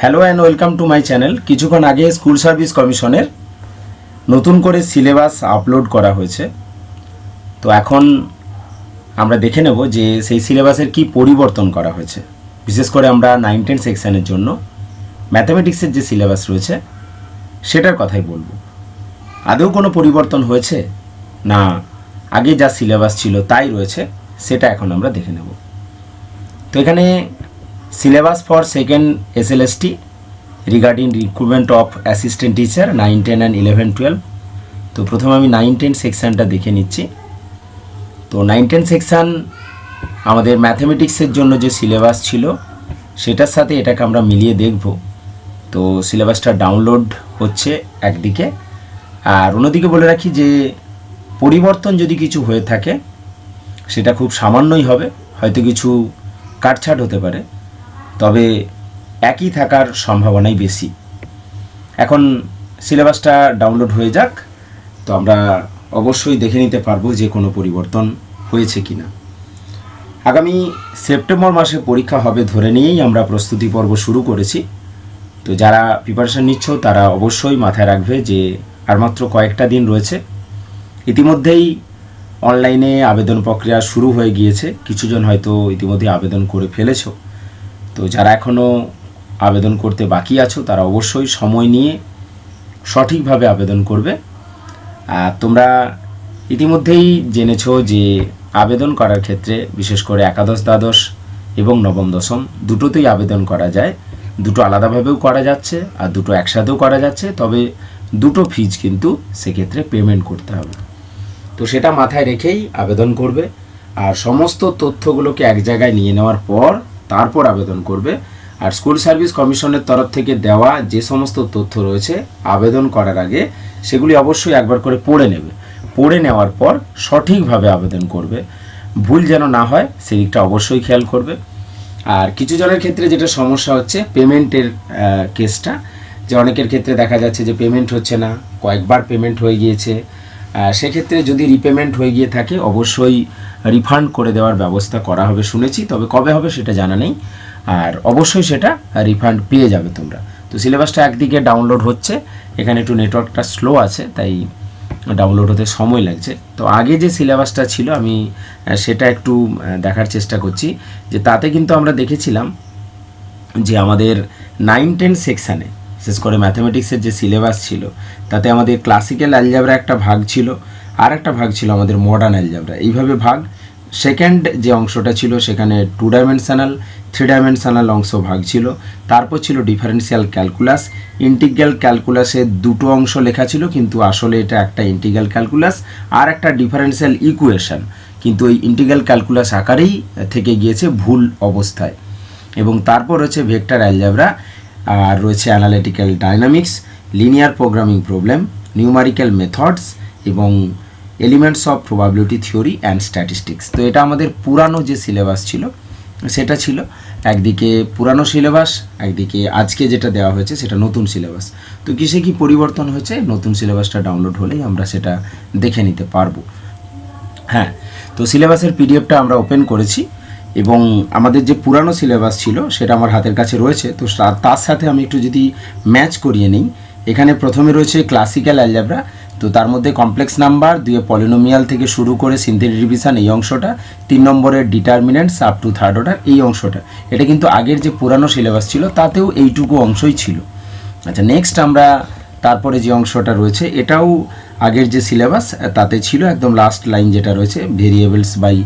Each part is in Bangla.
Hello and welcome to my channel কিছুক্ষণ আগে স্কুল সার্ভিস কমিশনের নতুন করে সিলেবাস আপলোড করা হয়েছে। তো এখন আমরা দেখে নেব যে সেই সিলেবাসের কি পরিবর্তন করা হয়েছে। বিশেষ করে আমরা নাইন টেন সেকশনের জন্য ম্যাথামেটিক্সের যে সিলেবাস রয়েছে, সেটার কথাই বলব। আদৌ কোনো পরিবর্তন হয়েছে? না, আগে যা সিলেবাস ছিল তাই রয়েছে, সেটা এখন আমরা দেখে নেব। তো এখানে syllabus for second SLST regarding recruitment of assistant teacher nine, ten and eleven, twelve. তো প্রথমে আমি নাইন, টেন সেকশানটা দেখে নিচ্ছি। তো নাইন, টেন সেকশান আমাদের ম্যাথামেটিক্সের জন্য যে সিলেবাস ছিল, সেটার সাথে এটাকে আমরা মিলিয়ে দেখব। তো সিলেবাসটা ডাউনলোড হচ্ছে একদিকে। আর অন্যদিকে বলে রাখি যে পরিবর্তন যদি কিছু হয়ে থাকে, সেটা খুব সামান্যই হবে। হয়তো কিছু কাটছাট হতে পারে। তবে একই থাকার সম্ভাবনাই বেশি। এখন সিলেবাসটা ডাউনলোড হয়ে যাক, তো আমরা অবশ্যই দেখে নিতে পারব যে কোনো পরিবর্তন হয়েছে কি না আগামী সেপ্টেম্বর মাসে পরীক্ষা হবে ধরে নিয়েই আমরা প্রস্তুতি পর্ব শুরু করেছি। তো যারা প্রিপারেশান নিচ্ছ, তারা অবশ্যই মাথায় রাখবে যে আর মাত্র কয়েকটা দিন রয়েছে। ইতিমধ্যেই অনলাইনে আবেদন প্রক্রিয়া শুরু হয়ে গিয়েছে। কিছুজন হয়তো ইতিমধ্যে আবেদন করে ফেলেছো। তো যারা এখনও আবেদন করতে বাকি আছো, তারা অবশ্যই সময় নিয়ে সঠিকভাবে আবেদন করবে। তোমরা ইতিমধ্যেই জেনেছো যে আবেদন করার ক্ষেত্রে বিশেষ করে একাদশ, দ্বাদশ এবং নবম, দশম দুটোতেই আবেদন করা যায়। দুটো আলাদাভাবেও করা যাচ্ছে আর দুটো একসাথেও করা যাচ্ছে, তবে দুটো ফিজ কিন্তু সেক্ষেত্রে পেমেন্ট করতে হবে। তো সেটা মাথায় রেখেই আবেদন করবে। আর সমস্ত তথ্যগুলোকে এক জায়গায় নিয়ে নেওয়ার পর তারপর আবেদন করবে। আর স্কুল সার্ভিস কমিশনের তরফ থেকে দেওয়া যে সমস্ত তথ্য রয়েছে, আবেদন করার আগে সেগুলি অবশ্যই একবার করে পড়ে নেবে। পড়ে নেওয়ার পর সঠিকভাবে আবেদন করবে। ভুল যেন না হয় সেদিকটা অবশ্যই খেয়াল করবে। আর কিছু জনের ক্ষেত্রে যেটা সমস্যা হচ্ছে, পেমেন্টের কেসটা। যে অনেকের ক্ষেত্রে দেখা যাচ্ছে যে পেমেন্ট হচ্ছে না, কয়েকবার পেমেন্ট হয়ে গিয়েছে। সেক্ষেত্রে যদি রিপেমেন্ট হয়ে গিয়ে থাকে, অবশ্যই রিফান্ড করে দেওয়ার ব্যবস্থা করা হবে, শুনেছি। তবে কবে হবে সেটা জানা নেই। আর অবশ্যই সেটা রিফান্ড পেয়ে যাবে তোমরা। তো সিলেবাসটা একদিকে ডাউনলোড হচ্ছে, এখানে একটু নেটওয়ার্কটা স্লো আছে, তাই ডাউনলোড হতে সময় লাগছে। তো আগে যে সিলেবাসটা ছিল, আমি সেটা একটু দেখার চেষ্টা করছি। যে তাতে কিন্তু আমরা দেখেছিলাম যে আমাদের নাইন টেন সেকশানে বিশেষ করে ম্যাথামেটিক্সের যে সিলেবাস ছিল, তাতে আমাদের ক্লাসিক্যাল অ্যালজাবরা একটা ভাগ ছিল। আর একটা ভাগ ছিল আমাদের মডার্ন অ্যালজাবরা এইভাবে ভাগ সেকেন্ড যে অংশটা ছিল সেখানে টু ডাইমেনশনাল থ্রি ডাইমেনশনাল অংশ ভাগ ছিল। তারপর ছিল ডিফারেন্সিয়াল ক্যালকুলাস ইন্টিগ্রাল ক্যালকুলাসের দুটো অংশ লেখা ছিল, কিন্তু আসলে এটা একটা ইন্টিগ্রাল ক্যালকুলাস আর একটা ডিফারেন্সিয়াল ইকুয়েশন কিন্তু ওই ইন্টিগ্রাল ক্যালকুলাস আকারেই থেকে গিয়েছে ভুল অবস্থায়। এবং তারপর রয়েছে ভেক্টর অ্যালজাবরা আর রয়েছে analytical dynamics linear programming problem numerical methods এবং elements of probability theory and statistics তো এটা আমাদের পুরানো যে সিলেবাস ছিল, সেটা ছিল একদিকে পুরানো সিলেবাস একদিকে আজকে যেটা দেওয়া হয়েছে সেটা নতুন সিলেবাস তো কিসে কি পরিবর্তন হয়েছে? নতুন সিলেবাসটা ডাউনলোড হলেই আমরা সেটা দেখে নিতে পারব। হ্যাঁ তো সিলেবাসের পিডিএফটা আমরা ওপেন করেছি এবং আমাদের যে পুরানো সিলেবাস ছিল সেটা আমার হাতের কাছে রয়েছে। তো তার- সাথে আমি একটু যদি ম্যাচ করিয়ে নিই, এখানে প্রথমে রয়েছে ক্লাসিক্যাল অ্যালজাবরা তো তার মধ্যে কমপ্লেক্স নাম্বার দুয়ে পলিনোমিয়াল থেকে শুরু করে সিনথেটিক ডিভিশন এই অংশটা, তিন নম্বরের determinants up to third order এই অংশটা। এটা কিন্তু আগের যে পুরানো সিলেবাস ছিল, তাতেও এইটুকু অংশই ছিল। আচ্ছা নেক্সট আমরা তারপরে যে অংশটা রয়েছে, এটাও আগের যে সিলেবাস তাতে ছিল একদম লাস্ট লাইন যেটা রয়েছে ভেরিয়েবলস বাই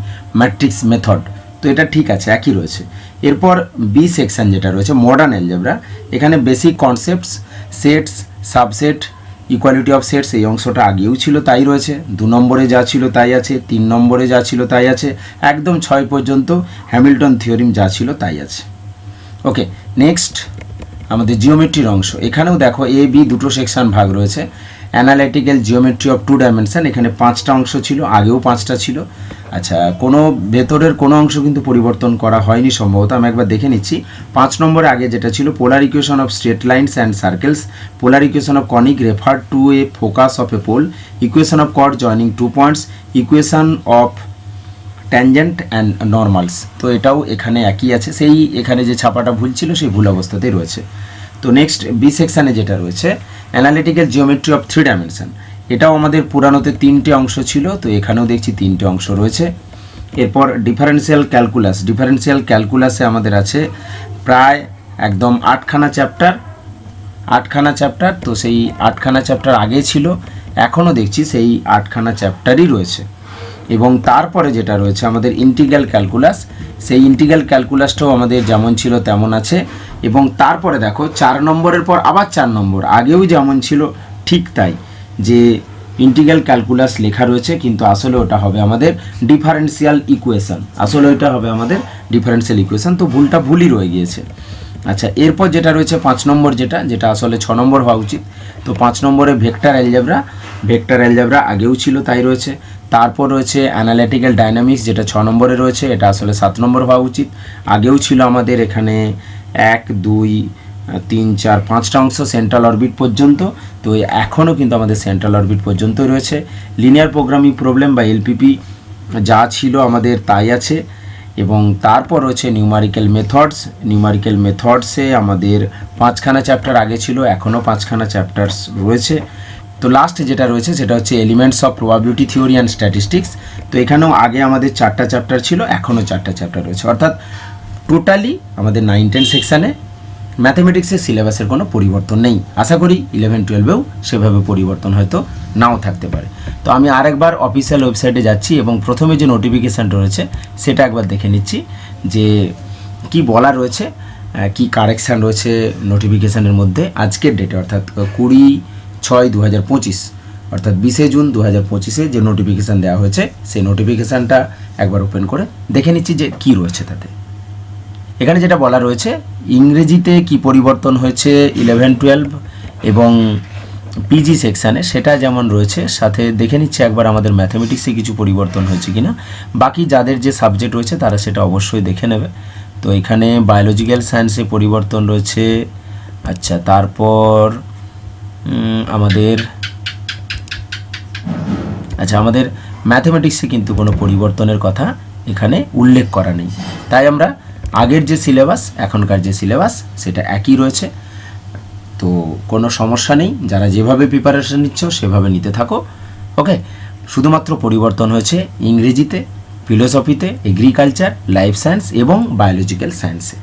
ম্যাট্রিক্স মেথড তো এটা ঠিক আছে, একই রয়েছে। এরপর বি সেকশন যেটা রয়েছে মডার্ন অ্যালজেব্রা এখানে basic concepts sets subset equality of sets এই অংশটা আগেও ছিল, তাই রয়েছে। দু নম্বরে যা ছিল তাই আছে, তিন নম্বরে যা ছিল তাই আছে, একদম ছয় পর্যন্ত হ্যামিল্টন থিওরিম যা ছিল তাই আছে। ওকে নেক্সট আমাদের জিওমেট্রির অংশ। এখানেও দেখো এ বি দুটো সেকশন ভাগ রয়েছে। Analytical geometry of two dimension এখানে পাঁচটা অংশ ছিল, আগেও পাঁচটা ছিল। আচ্ছা কোনো ভেতরের কোনো অংশ কিন্তু পরিবর্তন করা হয়নি সম্ভবত, আমি একবার দেখে নিচ্ছি। পাঁচ নম্বরে আগে যেটা ছিল polar equation of straight lines and circles polar equation of conic refer to a focus of a pole equation of caught joining two points equation of tangent and normals তো এটাও এখানে একই আছে, সেই এখানে যে ছাপাটা ভুল ছিল, সেই ভুল অবস্থাতেই রয়েছে। তো নেক্সট বি সেকশানে যেটা রয়েছে analytical geometry of three dimension এটাও আমাদের পুরানোতে তিনটে অংশ ছিল, তো এখানেও দেখছি তিনটে অংশ রয়েছে। এরপর ডিফারেন্সিয়াল ক্যালকুলাস ডিফারেন্সিয়াল ক্যালকুলাসে আমাদের আছে প্রায় একদম আটখানা চ্যাপ্টার আটখানা চ্যাপ্টার তো সেই আটখানা চ্যাপ্টার আগে ছিল এখনও দেখছি সেই আটখানা চ্যাপ্টারই রয়েছে। এবং তারপরে যেটা রয়েছে আমাদের ইন্টিগ্রাল ক্যালকুলাস সেই ইন্টিগ্রাল ক্যালকুলাসটাও আমাদের যেমন ছিল তেমন আছে। এবং তারপরে দেখো চার নম্বরের পর আবার চার নম্বর। আগেও যেমন ছিল, ঠিক তাই। যে ইন্টিগ্রাল ক্যালকুলাস লেখা রয়েছে, কিন্তু আসলে ওটা হবে আমাদের ডিফারেন্সিয়াল ইকুয়েশন আসলে ওইটা হবে আমাদের ডিফারেন্সিয়াল ইকুয়েশন তো ভুলটা ভুলই রয়ে গিয়েছে। আচ্ছা এরপর যেটা রয়েছে পাঁচ নম্বর যেটা যেটা আসলে ছ নম্বর হওয়া উচিত। তো পাঁচ নম্বরে ভেক্টর অ্যালজেব্রা ভেক্টর অ্যালজেব্রা আগেও ছিল, তাই রয়েছে। তারপর রয়েছে অ্যানালিটিক্যাল ডাইনামিক্স যেটা ছ নম্বরে রয়েছে, এটা আসলে সাত নম্বর হওয়া উচিত। আগেও ছিল আমাদের এখানে এক, দুই, তিন, চার, পাঁচটা অংশ সেন্ট্রাল অরবিট পর্যন্ত। তো এখনও কিন্তু আমাদের সেন্ট্রাল অরবিট পর্যন্তই রয়েছে। লিনিয়ার প্রোগ্রামিং প্রবলেম বা এলপিপি যা ছিল আমাদের তাই আছে। এবং তারপর রয়েছে নিউমারিক্যাল মেথডস নিউমারিক্যাল মেথডসে আমাদের পাঁচখানা চ্যাপ্টার আগে ছিল, এখনও পাঁচখানা চ্যাপ্টার্স রয়েছে। তো লাস্ট যেটা রয়েছে সেটা হচ্ছে elements of probability theory and statistics তো এখানেও আগে আমাদের চারটা চ্যাপ্টার ছিল, এখনও চারটা চ্যাপ্টার রয়েছে। অর্থাৎ টোটালি আমাদের নাইন টেন সেকশানে ম্যাথামেটিক্সের সিলেবাসের কোনো পরিবর্তন নেই। আশা করি ইলেভেন টুয়েলভেও সেভাবে পরিবর্তন হয়তো নাও থাকতে পারে। তো আমি আরেকবার অফিসিয়াল ওয়েবসাইটে যাচ্ছি এবং প্রথমে যে নোটিফিকেশানটা রয়েছে, সেটা একবার দেখে নিচ্ছি যে কি বলা রয়েছে কি কারেকশান রয়েছে নোটিফিকেশানের মধ্যে আজকের ডেটে অর্থাৎ কুড়ি ছয় দু হাজার পঁচিশ, অর্থাৎ বিশে জুন দু হাজার পঁচিশে যে নোটিফিকেশান দেওয়া হয়েছে, সেই নোটিফিকেশানটা একবার ওপেন করে দেখে নিচ্ছি যে কি রয়েছে তাতে। এখানে যেটা বলা রয়েছে, ইংরেজিতে কি পরিবর্তন হয়েছে ইলেভেন টুয়েলভ এবং পিজি সেকশানে সেটা যেমন রয়েছে, সাথে দেখে নিচ্ছে একবার আমাদের ম্যাথামেটিক্সে কিছু পরিবর্তন হয়েছে কিনা। বাকি যাদের যে সাবজেক্ট রয়েছে, তারা সেটা অবশ্যই দেখে নেবে। তো এখানে বায়োলজিক্যাল সায়েন্সে পরিবর্তন রয়েছে। আচ্ছা তারপর আমাদের আচ্ছা আমাদের ম্যাথমেটিক্সে কিন্তু কোনো পরিবর্তনের কথা এখানে উল্লেখ করা নেই। তাই আমরা আগের যে সিলেবাস, এখনকার যে সিলেবাস, সেটা একই রয়েছে। তো কোনো সমস্যা নেই, যারা যেভাবে প্রিপারেশন নিচ্ছ, সেভাবে নিতে থাকো ওকে শুধুমাত্র পরিবর্তন হয়েছে ইংরেজিতে ফিলোসফিতে এগ্রিকালচার লাইফ সায়েন্স এবং বায়োলজিক্যাল সায়েন্সে